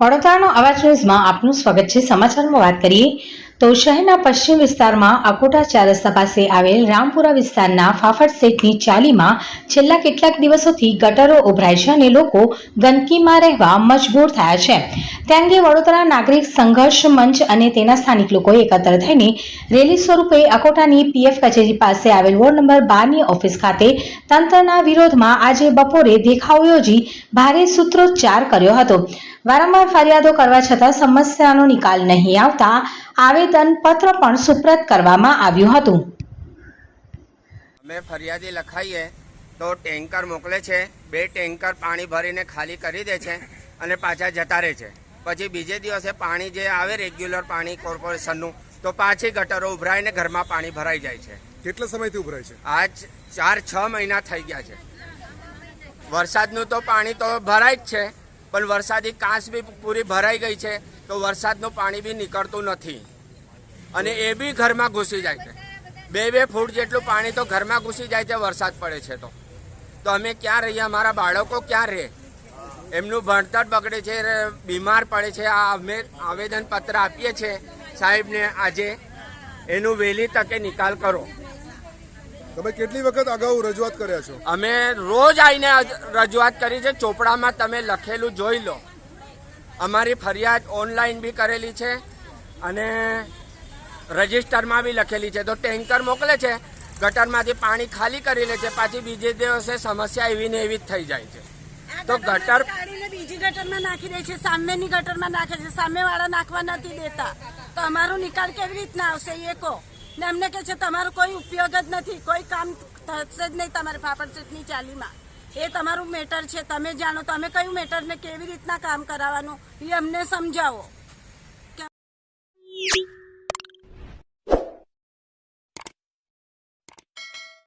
વડોદરાનો અવાજ ન્યૂઝમાં આપનું સ્વાગત છે. સમાચારમાં વાત કરીએ તો શહેરના પશ્ચિમ વિસ્તારમાં અકોટા ચાર રસ્તા પાસે આવેલ રામપુરા વિસ્તારના ફાફડ સેટની ચાલીમાં છેલ્લા કેટલાક દિવસોથી ગટરો ઉભરાય છે અને લોકો ગંદકીમાં રહેવા મજબૂર થયા છે. તે અંગે વડોદરા નાગરિક સંઘર્ષ મંચ અને તેના સ્થાનિક લોકોએ એકત્ર થઈને રેલી સ્વરૂપે અકોટાની પીએફ કચેરી પાસે આવેલ વોર્ડ નંબર બારની ઓફિસ ખાતે તંત્રના વિરોધમાં આજે બપોરે દેખાવ યોજી ભારે સૂત્રોચ્ચાર કર્યો હતો. વારંવાર ફરિયાદો કરવા છતાં સમસ્યાનો નિકાલ નહીં આવતા આવેદન પત્ર પણ સુપ્રત કરવામાં આવ્યું હતું. અમે ફરિયાદી લખાઈએ તો ટેન્કર મોકલે છે બે ટેન્કર પાણી ભરીને ખાલી કરી દે છે અને પાછા જતા રહે છે. પછી બીજે દિવસે પાણી જે આવે રેગ્યુલર પાણી કોર્પોરેશનનું તો પાછી ગટરો ઉભરાઈને ઘરમાં પાણી ભરાઈ જાય છે. કેટલા સમયથી ઉભરાય છે? આજ ચાર છ મહિના થઈ ગયા છે. વરસાદનું તો પાણી તો ભરાય જ છે. પણ વરસાદી કાંસ બી પૂરી ભરાઈ ગઈ છે તો વરસાદનું પાણી બી નીકળતું નથી. અને એ બી ઘરમાં ઘૂસી જાય છે. બે બે ફૂટ જેટલું પાણી તો ઘરમાં ઘૂસી જાય છે, વરસાદ પડે છે તો. તો અમે ક્યાં રહીએ? અમારા બાળકો ક્યાં રહે? એમનું ભણતર બગડે છે બીમાર પડે છે. આ અમે આવેદનપત્ર આપીએ છીએ સાહેબને આજે. એનું વહેલી તકે નિકાલ કરો. તમે કેટલી વખત અગાઉ રજૂઆત કર્યા છો? અમે રોજ આવીને રજૂઆત કરી છે. ચોપડામાં તમે લખેલું જોઈ લો. અમારી ફરિયાદ ઓનલાઈન બી કરેલી છે અને રજિસ્ટરમાં બી લખેલી છે. તો ટેન્કર મોકલે છે ગટરમાંથી પાણી ખાલી કરી લે છે પાછી બીજે દિવસે સમસ્યા એવી ને એવી જ થઈ જાય છે. તો ગટર બીજી ગટરમાં નાખી દે છે સામેની ગટરમાં નાખે છે સામે વાળા નાખવા નથી દેતા. તો અમારો નિકાલ કેવી રીતના આવશે એ કહો. ને અમને કહે છે, તમારો કોઈ ઉપયોગ જ નથી, કોઈ કામ થશે જ નહીં તમારે પાપડ ચટની ચાલીમાં. એ તમારું મેટર છે, તમે જાણો તમે કયું મેટરને કેવી રીતના કામ કરાવવાનું, એ અમને સમજાવો.